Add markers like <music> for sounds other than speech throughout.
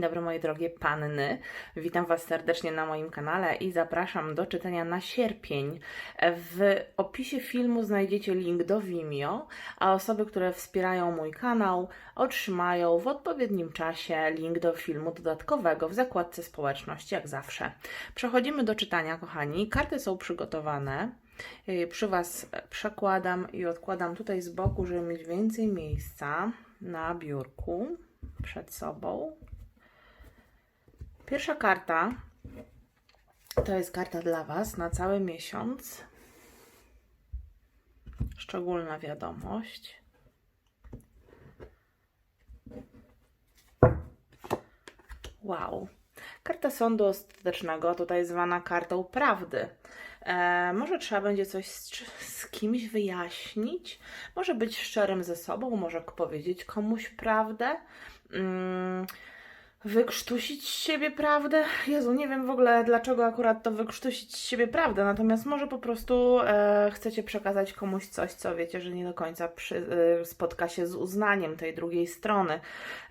Dzień dobry moje drogie panny. Witam Was serdecznie na moim kanale i zapraszam do czytania na sierpień. W opisie filmu znajdziecie link do Vimeo, a osoby, które wspierają mój kanał otrzymają w odpowiednim czasie link do filmu dodatkowego w zakładce społeczności, jak zawsze. Przechodzimy do czytania, kochani. Karty są przygotowane. Yy, Przy Was przekładam i odkładam tutaj z boku, żeby mieć więcej miejsca na biurku przed sobą. Pierwsza karta to jest karta dla Was na cały miesiąc. Szczególna wiadomość. Wow. Karta sądu ostatecznego, tutaj zwana kartą prawdy. E, może trzeba będzie coś z, z kimś wyjaśnić, może być szczerym ze sobą, może powiedzieć komuś prawdę. Mm, wykrztusić z siebie prawdę. Jezu, nie wiem w ogóle dlaczego akurat to wykrztusić z siebie prawdę, natomiast może po prostu e, chcecie przekazać komuś coś, co wiecie, że nie do końca przy, e, spotka się z uznaniem tej drugiej strony.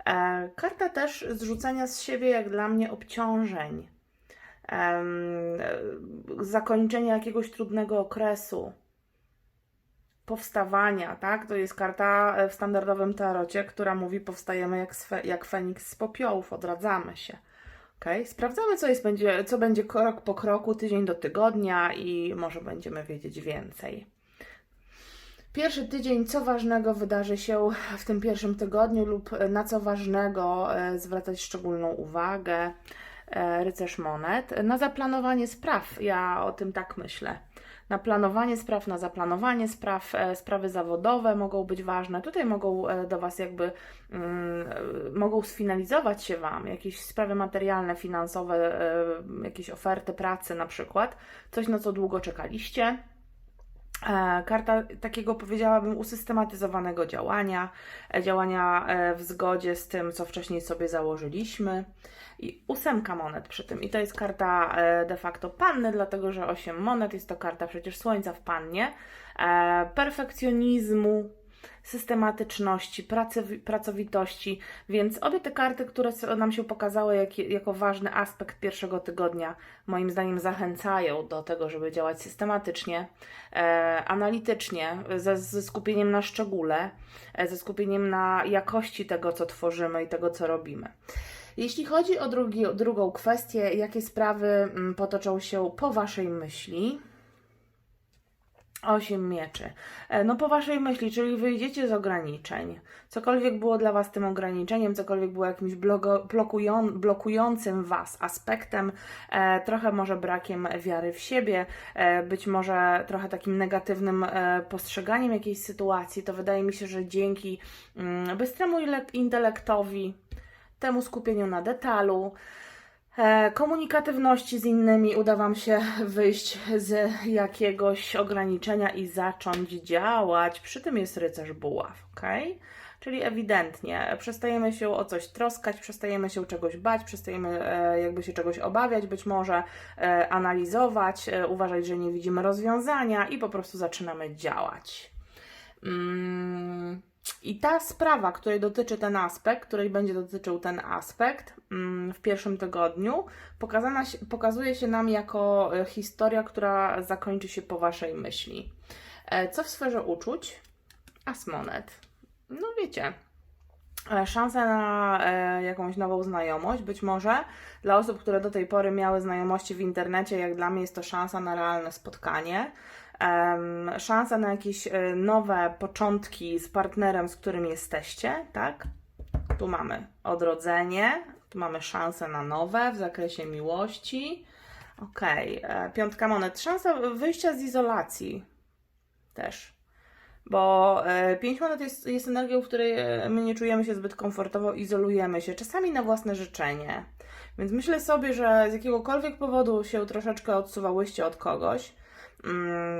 E, karta też zrzucenia z siebie, jak dla mnie, obciążeń. E, zakończenia jakiegoś trudnego okresu powstawania, tak? To jest karta e, w standardowym tarocie, która mówi powstajemy jak, jak Feniks z popiołów, odradzamy się. Okay? Sprawdzamy, co, jest, będzie, co będzie krok po kroku, tydzień do tygodnia i może będziemy wiedzieć więcej. Pierwszy tydzień, co ważnego wydarzy się w tym pierwszym tygodniu lub na co ważnego e, zwracać szczególną uwagę. E, Rycerz monet. Na zaplanowanie spraw, ja o tym tak myślę na planowanie spraw, na zaplanowanie spraw, e, sprawy zawodowe mogą być ważne. Tutaj mogą e, do Was jakby, mm, e, mogą sfinalizować się Wam jakieś sprawy materialne, finansowe, jakieś oferty pracy na przykład, coś na co długo czekaliście. E, Karta takiego powiedziałabym usystematyzowanego działania, e, działania e, w zgodzie z tym, co wcześniej sobie założyliśmy. I ósemka monet przy tym. I to jest karta de facto panny, dlatego że osiem monet jest to karta przecież słońca w pannie, perfekcjonizmu, systematyczności, pracowitości, więc obie te karty, które nam się pokazały jak, jako ważny aspekt pierwszego tygodnia, moim zdaniem zachęcają do tego, żeby działać systematycznie, e, analitycznie, ze, ze skupieniem na szczególe, e, ze skupieniem na jakości tego, co tworzymy i tego, co robimy. Jeśli chodzi o drugi, drugą kwestię, jakie sprawy mm, potoczą się po Waszej myśli, Osiem mieczy. E, No po waszej myśli, czyli wyjdziecie z ograniczeń. Cokolwiek było dla was tym ograniczeniem, cokolwiek było jakimś blogo, blokują, blokującym was aspektem, e, trochę może brakiem wiary w siebie, e, być może trochę takim negatywnym e, postrzeganiem jakiejś sytuacji, to wydaje mi się, że dzięki mm, bystremu intelektowi, temu skupieniu na detalu, komunikatywności z innymi uda Wam się wyjść z jakiegoś ograniczenia i zacząć działać. Przy tym jest rycerz buław, ok? Czyli ewidentnie przestajemy się o coś troskać, przestajemy się czegoś bać, przestajemy e, jakby się czegoś obawiać, być może e, analizować, e, uważać, że nie widzimy rozwiązania i po prostu zaczynamy działać. Mm, I ta sprawa, której dotyczy ten aspekt, której będzie dotyczył ten aspekt mm, w pierwszym tygodniu, pokazana, pokazuje się nam jako e, historia, która zakończy się po Waszej myśli. E, Co w sferze uczuć? As monet. No wiecie, e, szansa na jakąś nową znajomość, być może dla osób, które do tej pory miały znajomości w internecie, jak dla mnie jest to szansa na realne spotkanie. Szansa na jakieś e, nowe początki z partnerem, z którym jesteście, tak? Tu mamy odrodzenie, tu mamy szansę na nowe w zakresie miłości. Okej, e, piątka monet. Szansa wyjścia z izolacji też. Bo e, pięć monet jest, jest energią, w której my nie czujemy się zbyt komfortowo, izolujemy się, czasami na własne życzenie. Więc myślę sobie, że z jakiegokolwiek powodu się troszeczkę odsuwałyście od kogoś,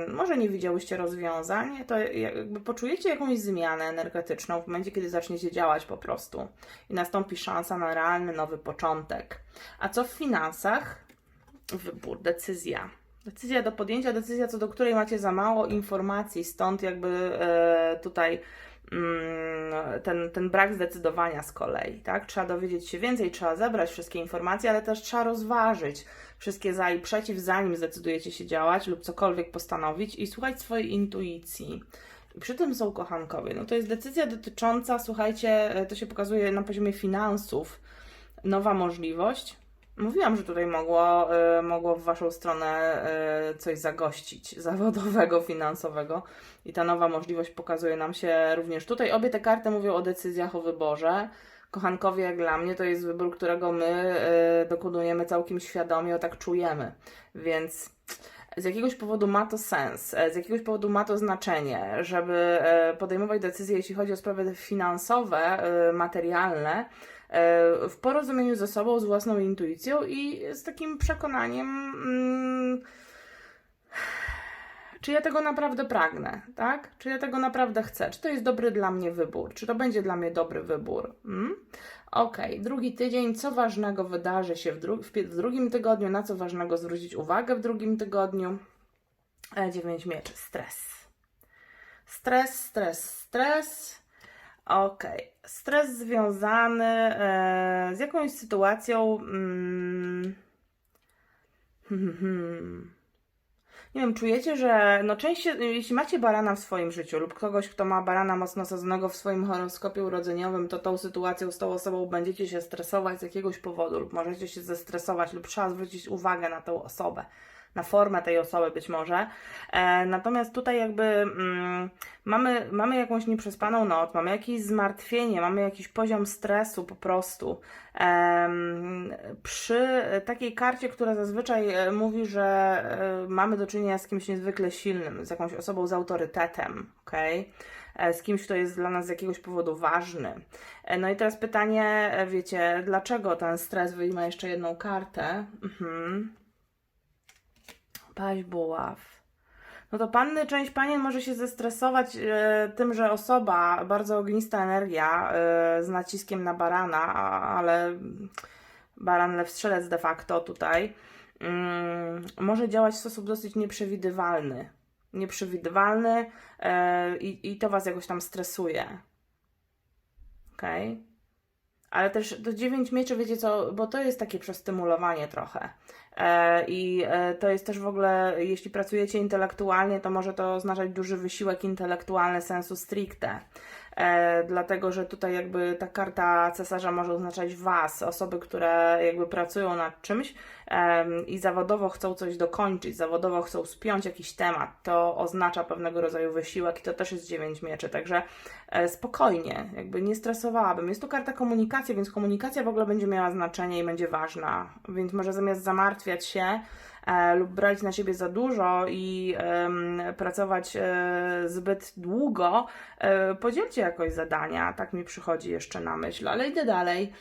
może nie widziałyście rozwiązań, to jakby poczujecie jakąś zmianę energetyczną w momencie, kiedy zaczniecie działać po prostu i nastąpi szansa na realny nowy początek. A co w finansach? Wybór, decyzja. Decyzja do podjęcia, decyzja co do której macie za mało informacji, stąd jakby e, tutaj mm, ten, ten brak zdecydowania z kolei, tak? Trzeba dowiedzieć się więcej, trzeba zebrać wszystkie informacje, ale też trzeba rozważyć wszystkie za i przeciw, zanim zdecydujecie się działać lub cokolwiek postanowić i słuchać swojej intuicji. I przy tym są kochankowie. No to jest decyzja dotycząca, słuchajcie, e, to się pokazuje na poziomie finansów, nowa możliwość. Mówiłam, że tutaj mogło, e, mogło w Waszą stronę e, coś zagościć zawodowego, <laughs> finansowego. I ta nowa możliwość pokazuje nam się również tutaj. Obie te karty mówią o decyzjach, o wyborze. Kochankowie, jak dla mnie, to jest wybór, którego my e, dokonujemy całkiem świadomie, o tak czujemy. Więc z jakiegoś powodu ma to sens, e, z jakiegoś powodu ma to znaczenie, żeby e, podejmować decyzje, jeśli chodzi o sprawy finansowe, materialne, w porozumieniu ze sobą, z własną intuicją i z takim przekonaniem, mm, czy ja tego naprawdę pragnę, tak? Czy ja tego naprawdę chcę? Czy to jest dobry dla mnie wybór? Czy to będzie dla mnie dobry wybór? Mm? Okej, drugi tydzień. Co ważnego wydarzy się w, dru- w drugim tygodniu? Na co ważnego zwrócić uwagę w drugim tygodniu? E, dziewięć mieczy. Stres. Stres, stres, stres. Okej. Stres związany e, z jakąś sytuacją. Mm, hmm, <laughs> hmm. Nie wiem, czujecie, że no częściej, jeśli macie barana w swoim życiu lub kogoś, kto ma barana mocno osadzonego w swoim horoskopie urodzeniowym, to tą sytuacją z tą osobą będziecie się stresować z jakiegoś powodu lub możecie się zestresować lub trzeba zwrócić uwagę na tą osobę, na formę tej osoby być może. E, natomiast tutaj jakby mm, mamy, mamy jakąś nieprzespaną noc, mamy jakieś zmartwienie, mamy jakiś poziom stresu po prostu. Em, przy takiej karcie, która zazwyczaj e, mówi, że e, mamy do czynienia z kimś niezwykle silnym, z jakąś osobą z autorytetem, okej? E, Z kimś, kto jest dla nas z jakiegoś powodu ważny. E, No i teraz pytanie, e, wiecie, dlaczego ten stres wyjma jeszcze jedną kartę? Mhm. Paź buław. No to panny, część panien może się zestresować e, tym, że osoba, bardzo ognista energia e, z naciskiem na barana, a, ale baran lew strzelec de facto tutaj, mm, może działać w sposób dosyć nieprzewidywalny. Nieprzewidywalny e, i, i to Was jakoś tam stresuje. Okej? Ale też do 9 mieczy, wiecie co, bo to jest takie przestymulowanie trochę. E, I e, to jest też w ogóle, jeśli pracujecie intelektualnie, to może to oznaczać duży wysiłek intelektualny sensu stricte. E, dlatego, że tutaj jakby ta karta cesarza może oznaczać Was, osoby, które jakby pracują nad czymś em, i zawodowo chcą coś dokończyć, zawodowo chcą spiąć jakiś temat. To oznacza pewnego rodzaju wysiłek i to też jest 9 mieczy, także e, spokojnie, jakby nie stresowałabym. Jest to karta komunikacji, więc komunikacja w ogóle będzie miała znaczenie i będzie ważna, więc może zamiast zamartwiać się e, lub brać na siebie za dużo i pracować e, zbyt długo, e, podzielcie jakoś zadania, tak mi przychodzi jeszcze na myśl, ale idę dalej.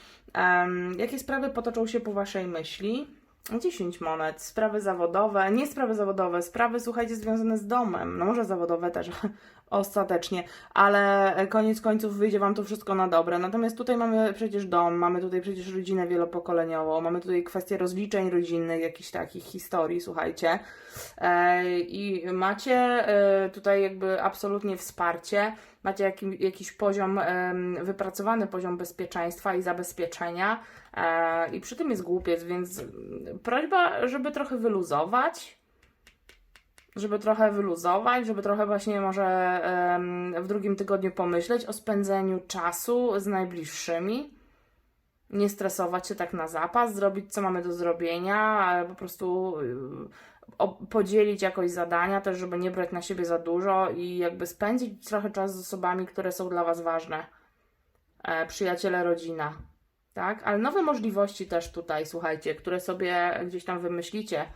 Jakie sprawy potoczą się po Waszej myśli? 10 monet, sprawy zawodowe, nie sprawy zawodowe, sprawy, słuchajcie, związane z domem, no może zawodowe też <laughs> ostatecznie, ale koniec końców wyjdzie Wam to wszystko na dobre. Natomiast tutaj mamy przecież dom, mamy tutaj przecież rodzinę wielopokoleniową, mamy tutaj kwestię rozliczeń rodzinnych, jakichś takich historii, słuchajcie. E, I macie e, tutaj jakby absolutnie wsparcie, macie jakiś poziom, wypracowany poziom bezpieczeństwa i zabezpieczenia e, i przy tym jest głupiec, więc prośba, żeby trochę wyluzować, żeby trochę wyluzować, żeby trochę właśnie może w drugim tygodniu pomyśleć o spędzeniu czasu z najbliższymi. Nie stresować się tak na zapas, zrobić co mamy do zrobienia, ale po prostu y, podzielić jakoś zadania, też żeby nie brać na siebie za dużo i jakby spędzić trochę czasu z osobami, które są dla Was ważne. E, przyjaciele, rodzina. Tak? Ale nowe możliwości też tutaj, słuchajcie, które sobie gdzieś tam wymyślicie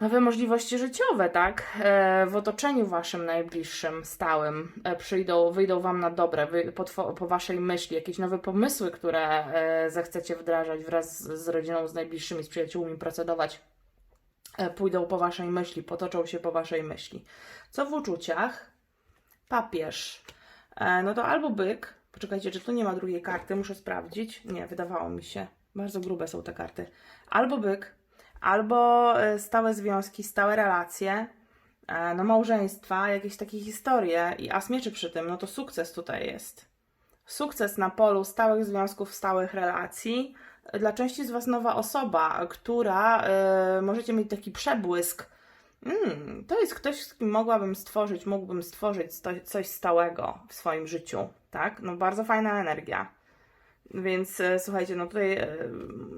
nowe możliwości życiowe, tak? E, w otoczeniu waszym najbliższym, stałym e, przyjdą, wyjdą wam na dobre, wy, po, po waszej myśli, jakieś nowe pomysły, które e, zechcecie wdrażać wraz z, rodziną, z najbliższymi, z przyjaciółmi, procedować, pójdą po waszej myśli, potoczą się po waszej myśli. Co w uczuciach? Papież. No to albo byk. Poczekajcie, czy tu nie ma drugiej karty? Muszę sprawdzić. Nie, wydawało mi się. Bardzo grube są te karty. Albo byk, albo e, stałe związki, stałe relacje, e, no małżeństwa, jakieś takie historie i as mieczy przy tym, no to sukces tutaj jest. Sukces na polu stałych związków, stałych relacji. Dla części z Was nowa osoba, która e, możecie mieć taki przebłysk. Mm, to jest ktoś, z kim mogłabym stworzyć, mógłbym stworzyć coś stałego w swoim życiu, tak? No bardzo fajna energia. Więc e, słuchajcie, no tutaj e,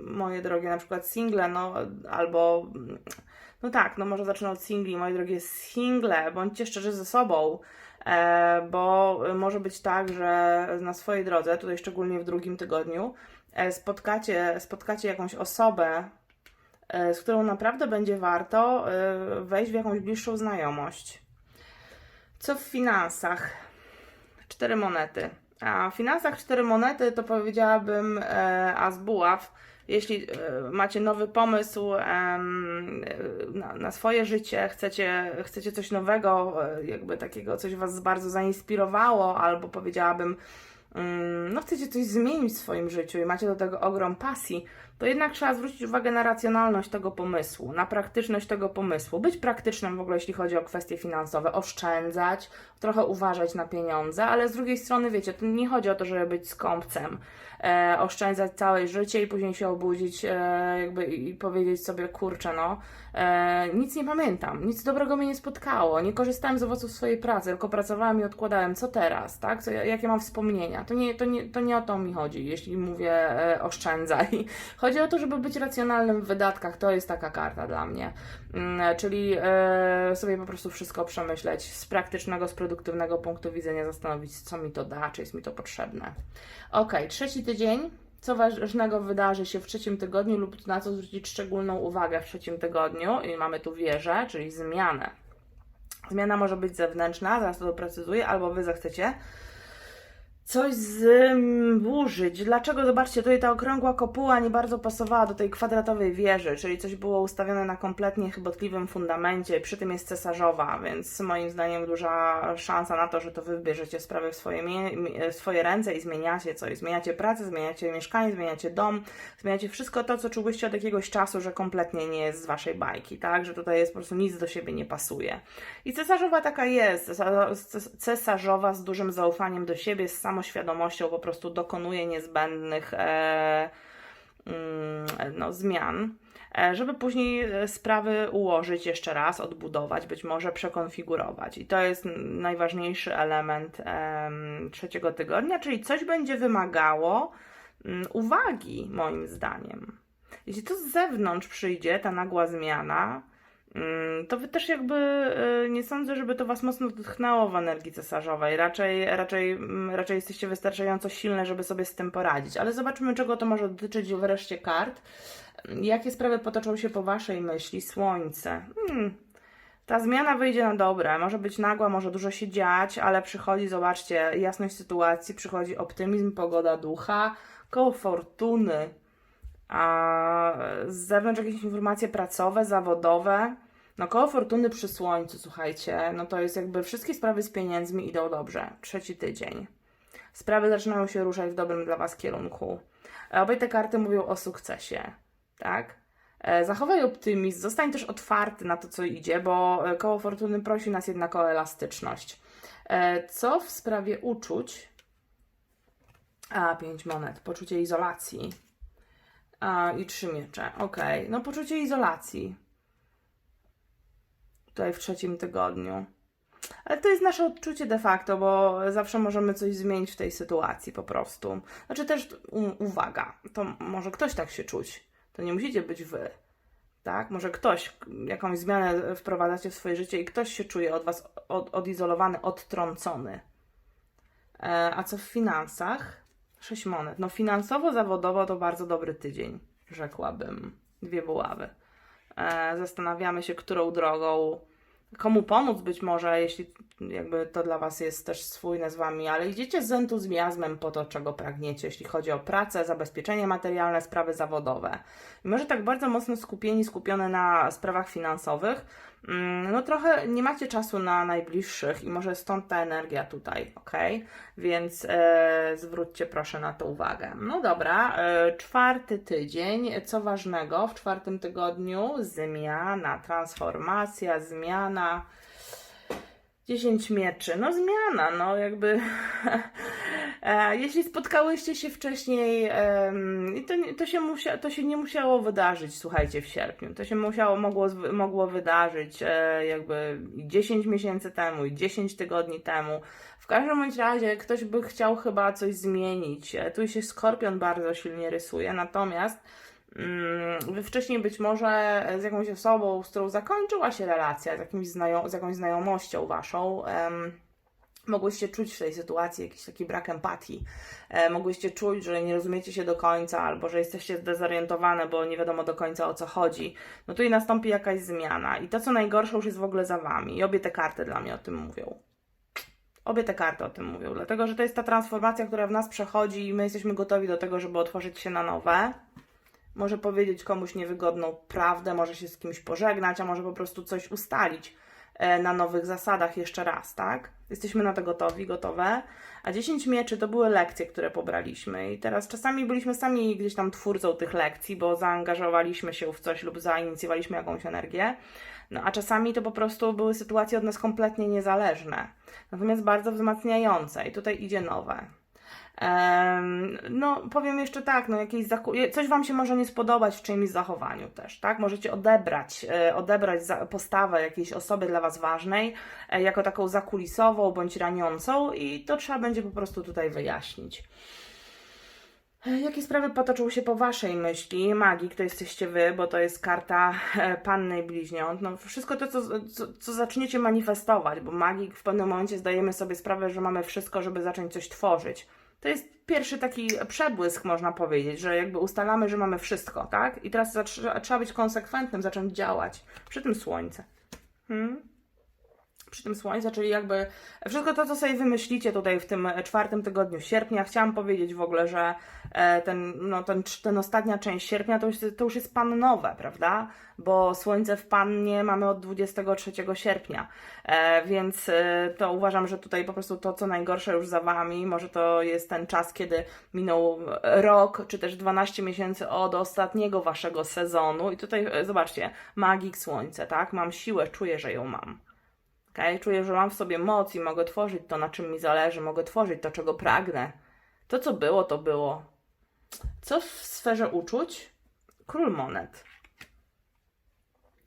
moje drogie na przykład single, no albo no tak, no może zacznę od singli, moje drogie single, bądźcie szczerzy ze sobą, e, bo może być tak, że na swojej drodze, tutaj szczególnie w drugim tygodniu, spotkacie, spotkacie jakąś osobę, z którą naprawdę będzie warto wejść w jakąś bliższą znajomość. Co w finansach? Cztery monety. A w finansach cztery monety to powiedziałabym e, as buław. Jeśli e, macie nowy pomysł e, na, na swoje życie, chcecie, chcecie coś nowego, e, jakby takiego, coś Was bardzo zainspirowało, albo powiedziałabym, mm, no chcecie coś zmienić w swoim życiu i macie do tego ogrom pasji, to jednak trzeba zwrócić uwagę na racjonalność tego pomysłu, na praktyczność tego pomysłu. Być praktycznym w ogóle, jeśli chodzi o kwestie finansowe, oszczędzać, trochę uważać na pieniądze, ale z drugiej strony, wiecie, to nie chodzi o to, żeby być skąpcem, e, oszczędzać całe życie i później się obudzić e, jakby i powiedzieć sobie, kurczę, no, e, nic nie pamiętam, nic dobrego mnie nie spotkało, nie korzystałem z owoców swojej pracy, tylko pracowałem i odkładałem, co teraz, tak, co, jakie mam wspomnienia. To nie, to, nie, to nie o to mi chodzi, jeśli mówię e, oszczędzaj. Chodzi o to, żeby być racjonalnym w wydatkach, to jest taka karta dla mnie. Mm, czyli e, sobie po prostu wszystko przemyśleć z praktycznego, z produktywnego punktu widzenia, zastanowić, co mi to da, czy jest mi to potrzebne. Ok, trzeci tydzień. Co ważnego wydarzy się w trzecim tygodniu lub na co zwrócić szczególną uwagę w trzecim tygodniu? I mamy tu wieżę, czyli zmianę. Zmiana może być zewnętrzna, zaraz to doprecyzuję, albo Wy zechcecie coś zburzyć. Dlaczego? Zobaczcie, tutaj ta okrągła kopuła nie bardzo pasowała do tej kwadratowej wieży, czyli coś było ustawione na kompletnie chybotliwym fundamencie, przy tym jest cesarzowa, więc moim zdaniem duża szansa na to, że to wy bierzecie sprawy w swoje, w swoje ręce i zmieniacie coś. Zmieniacie pracę, zmieniacie mieszkanie, zmieniacie dom, zmieniacie wszystko to, co czułyście od jakiegoś czasu, że kompletnie nie jest z waszej bajki, tak? Że tutaj jest po prostu nic do siebie nie pasuje. I cesarzowa taka jest, cesa- ces- cesarzowa z dużym zaufaniem do siebie, z samoświadomością po prostu dokonuje niezbędnych e, mm, no, zmian, e, żeby później e, sprawy ułożyć jeszcze raz, odbudować, być może przekonfigurować. I to jest najważniejszy element em, trzeciego tygodnia, czyli coś będzie wymagało mm, uwagi, moim zdaniem. Jeśli to z zewnątrz przyjdzie, ta nagła zmiana, to wy też jakby y, nie sądzę, żeby to was mocno dotknęło w energii cesarzowej. Raczej, raczej, mm, raczej jesteście wystarczająco silne, żeby sobie z tym poradzić. Ale zobaczmy, czego to może dotyczyć wreszcie kart. Jakie sprawy potoczą się po waszej myśli? Słońce. Hmm. Ta zmiana wyjdzie na dobre. Może być nagła, może dużo się dziać, ale przychodzi, zobaczcie, jasność sytuacji, przychodzi optymizm, pogoda ducha, koło fortuny. A z zewnątrz jakieś informacje pracowe, zawodowe. No koło fortuny przy słońcu, słuchajcie, no to jest jakby wszystkie sprawy z pieniędzmi idą dobrze. Trzeci tydzień. Sprawy zaczynają się ruszać w dobrym dla Was kierunku. E, Obie te karty mówią o sukcesie, tak? E, Zachowaj optymizm, zostań też otwarty na to, co idzie, bo e, koło fortuny prosi nas jednak o elastyczność. Co w sprawie uczuć? A, pięć monet. Poczucie izolacji. A, i trzy miecze. Okej. No, poczucie izolacji. Tutaj w trzecim tygodniu. Ale to jest nasze odczucie de facto, bo zawsze możemy coś zmienić w tej sytuacji po prostu. Znaczy też uwaga, to może ktoś tak się czuć. To nie musicie być wy. Tak? Może ktoś, jakąś zmianę wprowadzacie w swoje życie i ktoś się czuje od was od, odizolowany, odtrącony. E, a co w finansach? Sześć monet. No finansowo, zawodowo to bardzo dobry tydzień, rzekłabym. Dwie buławy. E, zastanawiamy się, którą drogą, komu pomóc być może, jeśli jakby to dla Was jest też spójne z Wami, ale idziecie z entuzjazmem po to, czego pragniecie, jeśli chodzi o pracę, zabezpieczenie materialne, sprawy zawodowe. Może tak bardzo mocno skupieni, skupione na sprawach finansowych, mm, no trochę nie macie czasu na najbliższych i może stąd ta energia tutaj, ok? Więc e, zwróćcie proszę na to uwagę. No dobra, e, czwarty tydzień, co ważnego w czwartym tygodniu? Zmiana, transformacja, zmiana. 10 mieczy, no zmiana, no jakby. <laughs> E, Jeśli spotkałyście się wcześniej, to, to, się musia, to się nie musiało wydarzyć, słuchajcie, w sierpniu. To się musiało, mogło, mogło wydarzyć e, jakby i 10 miesięcy temu, i 10 tygodni temu. W każdym bądź razie ktoś by chciał chyba coś zmienić. E, Tu się skorpion bardzo silnie rysuje, natomiast mm, wy wcześniej być może z jakąś osobą, z którą zakończyła się relacja, z, jakimś znajo- z jakąś znajomością waszą, em, mogłyście czuć w tej sytuacji jakiś taki brak empatii. E, mogłyście czuć, że nie rozumiecie się do końca, albo że jesteście zdezorientowane, bo nie wiadomo do końca o co chodzi. No tu i nastąpi jakaś zmiana. I to, co najgorsze, już jest w ogóle za wami. I obie te karty dla mnie o tym mówią. Obie te karty o tym mówią, dlatego że to jest ta transformacja, która w nas przechodzi i my jesteśmy gotowi do tego, żeby otworzyć się na nowe. Może powiedzieć komuś niewygodną prawdę, może się z kimś pożegnać, a może po prostu coś ustalić na nowych zasadach jeszcze raz, tak? Jesteśmy na to gotowi, gotowe. A 10 mieczy to były lekcje, które pobraliśmy i teraz czasami byliśmy sami gdzieś tam twórcą tych lekcji, bo zaangażowaliśmy się w coś lub zainicjowaliśmy jakąś energię. No a czasami to po prostu były sytuacje od nas kompletnie niezależne, natomiast bardzo wzmacniające i tutaj idzie nowe. No, powiem jeszcze tak, no jakieś coś Wam się może nie spodobać w czyimś zachowaniu też, tak? Możecie odebrać, e, odebrać postawę jakiejś osoby dla Was ważnej e, jako taką zakulisową bądź raniącą i to trzeba będzie po prostu tutaj wyjaśnić. E, Jakie sprawy potoczą się po Waszej myśli? Magik to jesteście Wy, bo to jest karta e, Panny i Bliźniąt. No, wszystko to, co, co, co zaczniecie manifestować, bo magik w pewnym momencie zdajemy sobie sprawę, że mamy wszystko, żeby zacząć coś tworzyć. To jest pierwszy taki przebłysk, można powiedzieć, że jakby ustalamy, że mamy wszystko, tak? I teraz trzeba być konsekwentnym, zacząć działać. Przy tym słońce. Hmm? Przy tym słońce, czyli jakby wszystko to, co sobie wymyślicie tutaj w tym czwartym tygodniu sierpnia. Chciałam powiedzieć w ogóle, że e, ten, no, ten, ten ostatnia część sierpnia to już, to już jest pannowe, prawda? Bo słońce w pannie mamy od 23 sierpnia, e, więc e, to uważam, że tutaj po prostu to, co najgorsze już za wami, może to jest ten czas, kiedy minął rok, czy też 12 miesięcy od ostatniego waszego sezonu i tutaj e, zobaczcie, magik słońce, tak? Mam siłę, czuję, że ją mam. Okay? Czuję, że mam w sobie moc i mogę tworzyć to, na czym mi zależy, mogę tworzyć to, czego pragnę. To, co było, to było. Co w sferze uczuć? Król monet.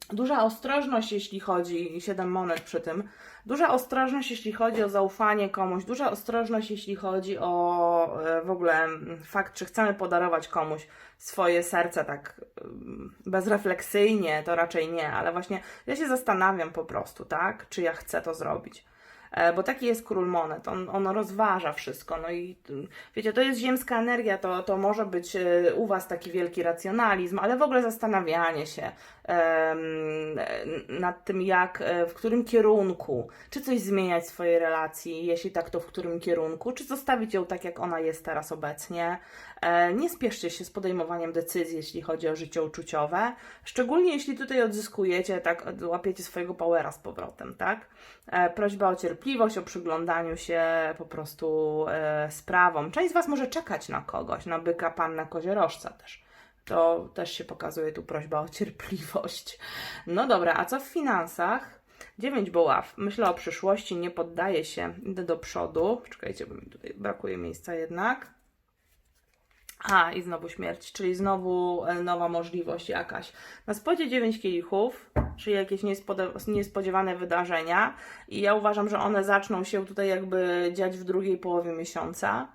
Duża ostrożność, jeśli chodzi, siedem monet przy tym, duża ostrożność, jeśli chodzi o zaufanie komuś, duża ostrożność, jeśli chodzi o e, w ogóle fakt, czy chcemy podarować komuś swoje serce tak bezrefleksyjnie, to raczej nie, ale właśnie ja się zastanawiam po prostu, tak, czy ja chcę to zrobić. E, Bo taki jest król monet, on, on rozważa wszystko. No i y, wiecie, to jest ziemska energia, to, to może być e, u Was taki wielki racjonalizm, ale w ogóle zastanawianie się em, nad tym, jak, e, w którym kierunku, czy coś zmieniać w swojej relacji, jeśli tak, to w którym kierunku, czy zostawić ją tak, jak ona jest teraz obecnie. E, Nie spieszcie się z podejmowaniem decyzji, jeśli chodzi o życie uczuciowe, szczególnie jeśli tutaj odzyskujecie, tak, łapiecie swojego powera z powrotem, tak? E, Prośba o cierpliwość, o przyglądaniu się po prostu e, sprawom. Część z Was może czekać na kogoś, na byka, panna, koziorożca też. To też się pokazuje tu prośba o cierpliwość. No dobra, a co w finansach? Dziewięć buław. Myślę o przyszłości, nie poddaję się, idę do przodu. Czekajcie, bo mi tutaj brakuje miejsca jednak. A, i znowu śmierć, czyli znowu e, nowa możliwość jakaś. Na spodzie 9 kielichów, czyli jakieś niespodziewane wydarzenia i ja uważam, że one zaczną się tutaj jakby dziać w drugiej połowie miesiąca.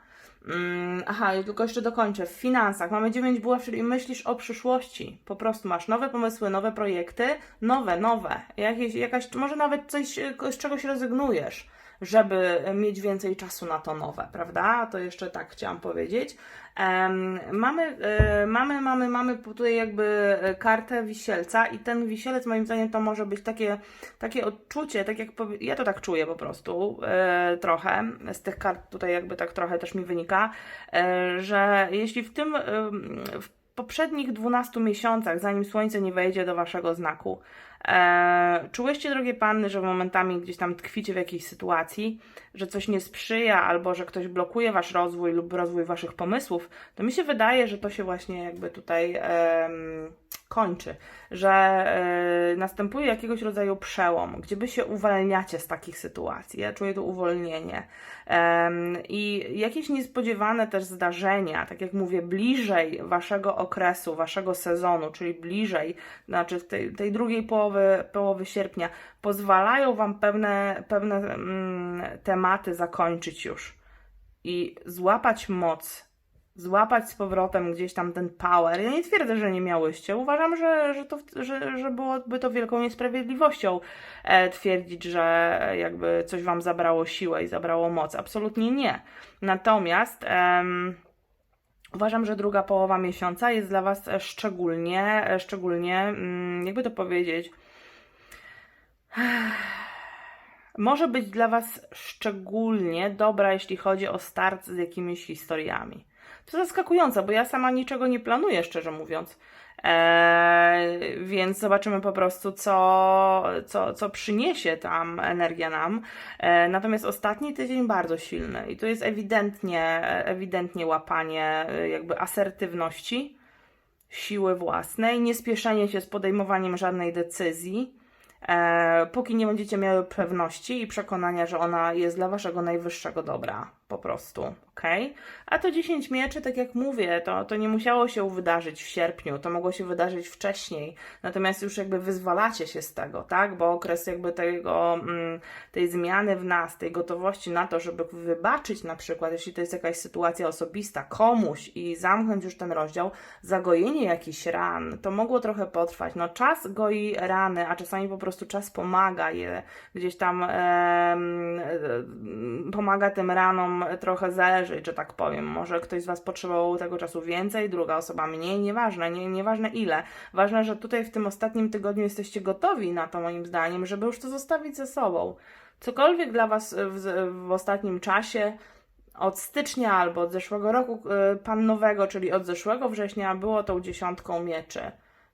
Mm, aha, i tylko jeszcze dokończę. W finansach mamy 9 buław, czyli myślisz o przyszłości. Po prostu masz nowe pomysły, nowe projekty, nowe, nowe. Jakieś, jakaś, może nawet coś, e, z czegoś rezygnujesz, żeby mieć więcej czasu na to nowe, prawda? To jeszcze tak chciałam powiedzieć. Mamy, e, mamy, mamy, mamy tutaj jakby kartę wisielca i ten wisielec moim zdaniem to może być takie, takie odczucie, tak jak ja to tak czuję po prostu e, trochę, z tych kart tutaj jakby tak trochę też mi wynika, e, że jeśli w tym, w poprzednich 12 miesiącach, zanim słońce nie wejdzie do waszego znaku, E, czułyście, drogie panny, że momentami gdzieś tam tkwicie w jakiejś sytuacji, że coś nie sprzyja, albo że ktoś blokuje wasz rozwój lub rozwój waszych pomysłów, to mi się wydaje, że to się właśnie jakby tutaj kończy, że e, następuje jakiegoś rodzaju przełom, gdzie wy się uwalniacie z takich sytuacji. Ja czuję to uwolnienie. Em, I jakieś niespodziewane też zdarzenia, tak jak mówię, bliżej waszego okresu, waszego sezonu, czyli bliżej, znaczy w tej, tej drugiej połowy, połowy sierpnia, pozwalają wam pewne, pewne mm, tematy zakończyć już i złapać moc, złapać z powrotem gdzieś tam ten power. Ja nie twierdzę, że nie miałyście. Uważam, że, że, to, że, że byłoby to wielką niesprawiedliwością e, twierdzić, że jakby coś wam zabrało siłę i zabrało moc. Absolutnie nie. Natomiast em, uważam, że druga połowa miesiąca jest dla was szczególnie, szczególnie, mm, jakby to powiedzieć, <sighs> może być dla Was szczególnie dobra, jeśli chodzi o start z jakimiś historiami. To zaskakujące, bo ja sama niczego nie planuję, szczerze mówiąc. Eee, więc zobaczymy po prostu, co, co, co przyniesie tam energia nam. Eee, natomiast ostatni tydzień bardzo silny i tu jest ewidentnie, ewidentnie łapanie e, jakby asertywności, siły własnej, niespieszenie się z podejmowaniem żadnej decyzji e, póki nie będziecie miały pewności i przekonania, że ona jest dla waszego najwyższego dobra, po prostu, ok? A to 10 mieczy, tak jak mówię, to, to nie musiało się wydarzyć w sierpniu, to mogło się wydarzyć wcześniej, natomiast już jakby wyzwalacie się z tego, tak? Bo okres jakby tego, mm, tej zmiany w nas, tej gotowości na to, żeby wybaczyć na przykład, jeśli to jest jakaś sytuacja osobista komuś i zamknąć już ten rozdział, zagojenie jakichś ran, to mogło trochę potrwać. No czas goi rany, a czasami po prostu czas pomaga je gdzieś tam em, em, pomaga tym ranom trochę zależeć, że tak powiem. Może ktoś z Was potrzebował tego czasu więcej, druga osoba mniej, nieważne, nie, nieważne ile. Ważne, że tutaj w tym ostatnim tygodniu jesteście gotowi na to moim zdaniem, żeby już to zostawić ze sobą. Cokolwiek dla Was w, w ostatnim czasie od stycznia albo od zeszłego roku y, pannowego, czyli od zeszłego września, było tą dziesiątką mieczy.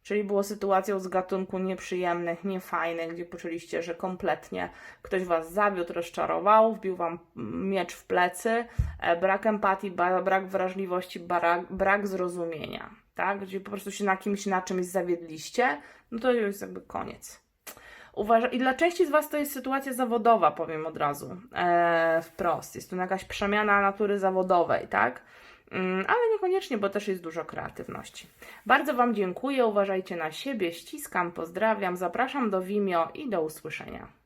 Czyli było sytuacją z gatunku nieprzyjemnych, niefajnych, gdzie poczuliście, że kompletnie ktoś was zawiódł, rozczarował, wbił wam miecz w plecy, e, brak empatii, brak wrażliwości, brak, brak zrozumienia, tak? Gdzie po prostu się na kimś, na czymś zawiedliście, no to już jakby koniec. Uważa- I dla części z Was to jest sytuacja zawodowa, powiem od razu, e, wprost. Jest tu jakaś przemiana natury zawodowej, tak? Mm, ale niekoniecznie, bo też jest dużo kreatywności. Bardzo Wam dziękuję, uważajcie na siebie, ściskam, pozdrawiam, zapraszam do Vimeo i do usłyszenia.